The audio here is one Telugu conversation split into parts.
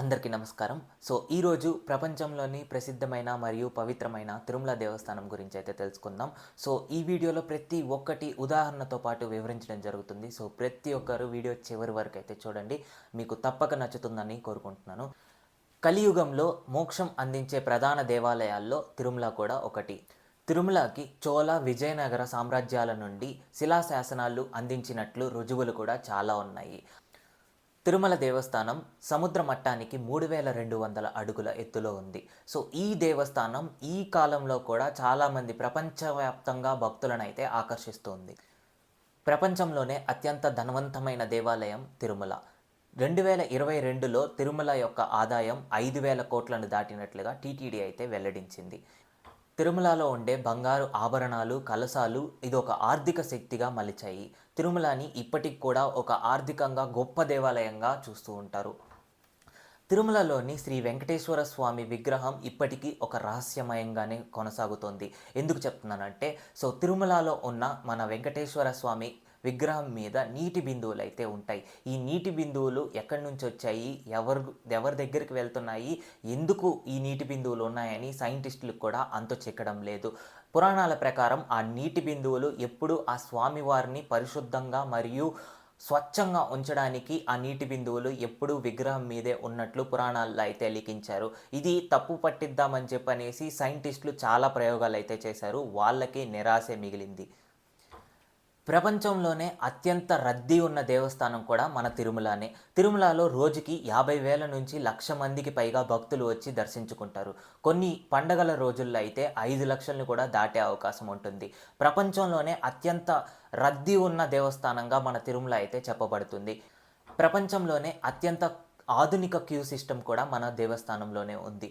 అందరికీ నమస్కారం. సో ఈరోజు ప్రపంచంలోని ప్రసిద్ధమైన మరియు పవిత్రమైన తిరుమల దేవస్థానం గురించి అయితే తెలుసుకుందాం. సో ఈ వీడియోలో ప్రతి ఒక్కటి ఉదాహరణతో పాటు వివరించడం జరుగుతుంది. సో ప్రతి ఒక్కరు వీడియో చివరి వరకు అయితే చూడండి. మీకు తప్పక నచ్చుతుందని కోరుకుంటున్నాను. కలియుగంలో మోక్షం అందించే ప్రధాన దేవాలయాల్లో తిరుమల కూడా ఒకటి. తిరుమలకి చోళ విజయనగర సామ్రాజ్యాల నుండి శిలాశాసనాలు అందించినట్లు రుజువులు కూడా చాలా ఉన్నాయి. తిరుమల దేవస్థానం సముద్ర మట్టానికి మూడు వేల రెండు వందల అడుగుల ఎత్తులో ఉంది. సో ఈ దేవస్థానం ఈ కాలంలో కూడా చాలామంది ప్రపంచవ్యాప్తంగా భక్తులను అయితే ఆకర్షిస్తుంది. ప్రపంచంలోనే అత్యంత ధనవంతమైన దేవాలయం తిరుమల. రెండు వేల ఇరవై రెండులో తిరుమల యొక్క ఆదాయం ఐదు వేల కోట్లను దాటినట్లుగా టీటీడీ అయితే వెల్లడించింది. తిరుమలలో ఉండే బంగారు ఆభరణాలు కలసాలు ఇది ఒక ఆర్థిక శక్తిగా మలిచాయి. తిరుమలని ఇప్పటికి కూడా ఒక ఆర్థికంగా గొప్ప దేవాలయంగా చూస్తూ ఉంటారు. తిరుమలలోని శ్రీ వెంకటేశ్వర స్వామి విగ్రహం ఇప్పటికీ ఒక రహస్యమయంగానే కొనసాగుతోంది. ఎందుకు చెప్తున్నానంటే సో తిరుమలలో ఉన్న మన వెంకటేశ్వర స్వామి విగ్రహం మీద నీటి బిందువులు అయితే ఉంటాయి. ఈ నీటి బిందువులు ఎక్కడి నుంచి వచ్చాయి? ఎవరు ఎవరి దగ్గరికి వెళ్తున్నాయి? ఎందుకు ఈ నీటి బిందువులు ఉన్నాయని సైంటిస్టులకు కూడా అంత చెక్కడం లేదు. పురాణాల ప్రకారం ఆ నీటి బిందువులు ఎప్పుడు ఆ స్వామివారిని పరిశుద్ధంగా మరియు స్వచ్ఛంగా ఉంచడానికి ఆ నీటి బిందువులు ఎప్పుడూ విగ్రహం మీదే ఉన్నట్లు పురాణాల్లో అయితే లిఖించారు. ఇది తప్పు పట్టిద్దామని చెప్పనేసి సైంటిస్టులు చాలా ప్రయోగాలు అయితే చేశారు. వాళ్ళకి నిరాశే మిగిలింది. ప్రపంచంలోనే అత్యంత రద్దీ ఉన్న దేవస్థానం కూడా మన తిరుమలనే. తిరుమలలో రోజుకి యాభై వేల నుంచి లక్ష మందికి పైగా భక్తులు వచ్చి దర్శించుకుంటారు. కొన్ని పండగల రోజుల్లో అయితే ఐదు లక్షలను కూడా దాటే అవకాశం ఉంటుంది. ప్రపంచంలోనే అత్యంత రద్దీ ఉన్న దేవస్థానంగా మన తిరుమల అయితే చెప్పబడుతుంది. ప్రపంచంలోనే అత్యంత ఆధునిక క్యూ సిస్టమ్ కూడా మన దేవస్థానంలోనే ఉంది.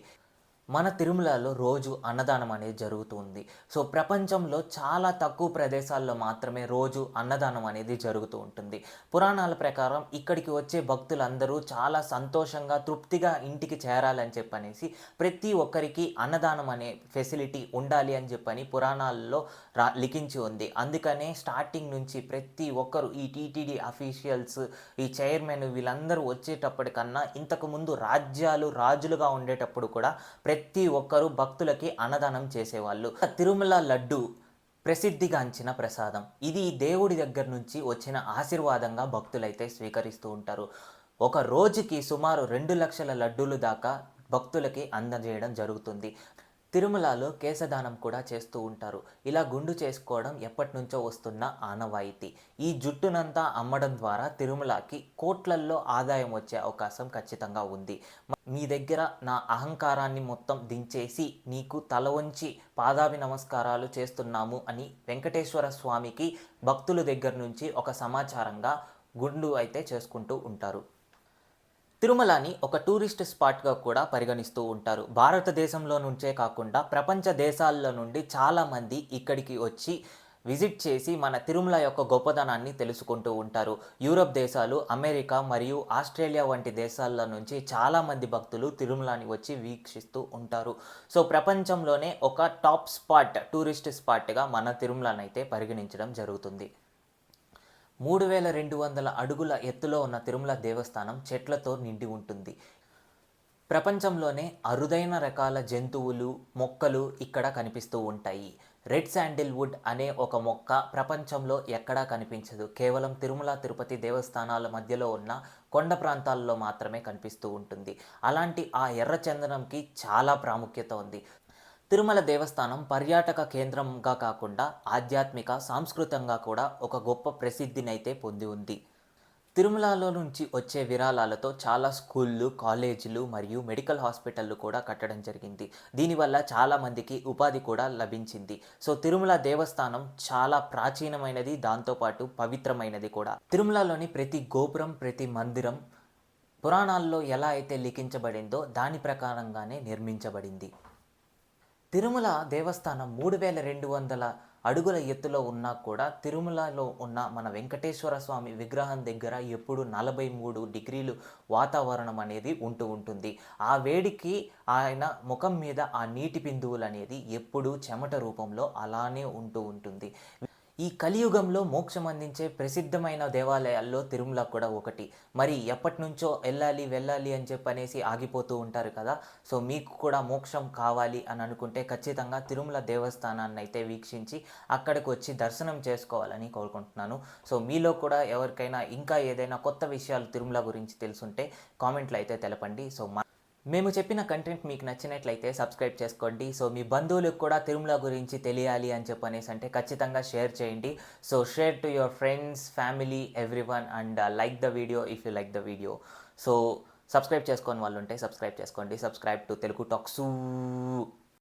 మన తిరుమలలో రోజు అన్నదానం అనేది జరుగుతుంది. సో ప్రపంచంలో చాలా తక్కువ ప్రదేశాల్లో మాత్రమే రోజు అన్నదానం అనేది జరుగుతూ ఉంటుంది. పురాణాల ప్రకారం ఇక్కడికి వచ్చే భక్తులందరూ చాలా సంతోషంగా తృప్తిగా ఇంటికి చేరాలని చెప్పనేసి ప్రతి ఒక్కరికి అన్నదానం అనే ఫెసిలిటీ ఉండాలి అని చెప్పని పురాణాల్లో రా లిఖించి ఉంది. అందుకనే స్టార్టింగ్ నుంచి ప్రతి ఒక్కరు ఈ టీటీడీ అఫీషియల్స్ ఈ చైర్మన్ వీళ్ళందరూ వచ్చేటప్పటికన్నా ఇంతకుముందు రాజ్యాలు రాజులుగా ఉండేటప్పుడు కూడా ప్రతి ప్రతి ఒక్కరూ భక్తులకి అన్నదానం చేసేవాళ్ళు. తిరుమల లడ్డు ప్రసిద్ధిగాంచిన ప్రసాదం. ఇది దేవుడి దగ్గర నుంచి వచ్చిన ఆశీర్వాదంగా భక్తులైతే స్వీకరిస్తూ ఉంటారు. ఒక రోజుకి సుమారు రెండు లక్షల లడ్డూలు దాకా భక్తులకి అందజేయడం జరుగుతుంది. తిరుమలలో కేశదానం కూడా చేస్తూ ఉంటారు. ఇలా గుండు చేసుకోవడం ఎప్పటి నుంచో వస్తున్న ఆనవాయితీ. ఈ జుట్టునంతా అమ్మడం ద్వారా తిరుమలకి కోట్లల్లో ఆదాయం వచ్చే అవకాశం ఖచ్చితంగా ఉంది. మీ దగ్గర నా అహంకారాన్ని మొత్తం దించేసి నీకు తల వంచి పాదాభి నమస్కారాలు చేస్తున్నాము అని వెంకటేశ్వర స్వామికి భక్తుల దగ్గర నుంచి ఒక సమాచారంగా గుండు అయితే చేసుకుంటూ ఉంటారు. తిరుమలని ఒక టూరిస్ట్ స్పాట్గా కూడా పరిగణిస్తూ ఉంటారు. భారతదేశంలో నుంచే కాకుండా ప్రపంచ దేశాల్లో నుండి చాలామంది ఇక్కడికి వచ్చి విజిట్ చేసి మన తిరుమల యొక్క గొప్పదనాన్ని తెలుసుకుంటూ ఉంటారు. యూరప్ దేశాలు అమెరికా మరియు ఆస్ట్రేలియా వంటి దేశాల నుంచి చాలామంది భక్తులు తిరుమలని వచ్చి వీక్షిస్తూ ఉంటారు. సో ప్రపంచంలోనే ఒక టాప్ స్పాట్ టూరిస్ట్ స్పాట్గా మన తిరుమలనైతే పరిగణించడం జరుగుతుంది. మూడు వేల రెండు వందల అడుగుల ఎత్తులో ఉన్న తిరుమల దేవస్థానం చెట్లతో నిండి ఉంటుంది. ప్రపంచంలోనే అరుదైన రకాల జంతువులు మొక్కలు ఇక్కడ కనిపిస్తూ ఉంటాయి. రెడ్ శాండిల్వుడ్ అనే ఒక మొక్క ప్రపంచంలో ఎక్కడా కనిపించదు. కేవలం తిరుమల తిరుపతి దేవస్థానాల మధ్యలో ఉన్న కొండ ప్రాంతాల్లో మాత్రమే కనిపిస్తూ ఉంటుంది. అలాంటి ఆ ఎర్ర చందనంకి చాలా ప్రాముఖ్యత ఉంది. తిరుమల దేవస్థానం పర్యాటక కేంద్రంగా కాకుండా ఆధ్యాత్మిక సాంస్కృతంగా కూడా ఒక గొప్ప ప్రసిద్ధినైతే పొంది ఉంది. తిరుమలలో నుంచి వచ్చే విరాళాలతో చాలా స్కూళ్ళు కాలేజీలు మరియు మెడికల్ హాస్పిటళ్ళు కూడా కట్టడం జరిగింది. దీనివల్ల చాలామందికి ఉపాధి కూడా లభించింది. సో తిరుమల దేవస్థానం చాలా ప్రాచీనమైనది దాంతోపాటు పవిత్రమైనది కూడా. తిరుమలలోని ప్రతి గోపురం ప్రతి మందిరం పురాణాల్లో ఎలా అయితే లిఖించబడిందో దాని ప్రకారంగానే నిర్మించబడింది. తిరుమల దేవస్థానం మూడు వేల రెండు వందల అడుగుల ఎత్తులో ఉన్నా కూడా తిరుమలలో ఉన్న మన వెంకటేశ్వర స్వామి విగ్రహం దగ్గర ఎప్పుడు నలభై మూడు డిగ్రీలు వాతావరణం అనేది ఉంటూ ఉంటుంది. ఆ వేడికి ఆయన ముఖం మీద ఆ నీటి బిందువులు అనేది ఎప్పుడూ చెమట రూపంలో అలానే ఉంటూ ఉంటుంది. ఈ కలియుగంలో మోక్షం అందించే ప్రసిద్ధమైన దేవాలయాల్లో తిరుమల కూడా ఒకటి. మరి ఎప్పటి నుంచో వెళ్ళాలి వెళ్ళాలి అని చెప్పనేసి ఆగిపోతూ ఉంటారు కదా. సో మీకు కూడా మోక్షం కావాలి అని అనుకుంటే ఖచ్చితంగా తిరుమల దేవస్థానాన్ని అయితే వీక్షించి అక్కడికి వచ్చి దర్శనం చేసుకోవాలని కోరుకుంటున్నాను. సో మీలో కూడా ఎవరికైనా ఇంకా ఏదైనా కొత్త విషయాలు తిరుమల గురించి తెలుసుంటే కామెంట్లో అయితే తెలపండి. సో మా మేము చెప్పిన కంటెంట్ మీకు నచ్చినట్లయితే సబ్స్క్రైబ్ చేసుకోండి. సో మీ బంధువులకు కూడా తిరుమల గురించి తెలియాలి అని చెప్పనేసి అంటే ఖచ్చితంగా షేర్ చేయండి. So share to your friends family everyone and like the video if you like the video so subscribe చేసుకోని వాళ్ళు ఉంటే సబ్స్క్రైబ్ చేసుకోండి. Subscribe to Telugu టాక్సూ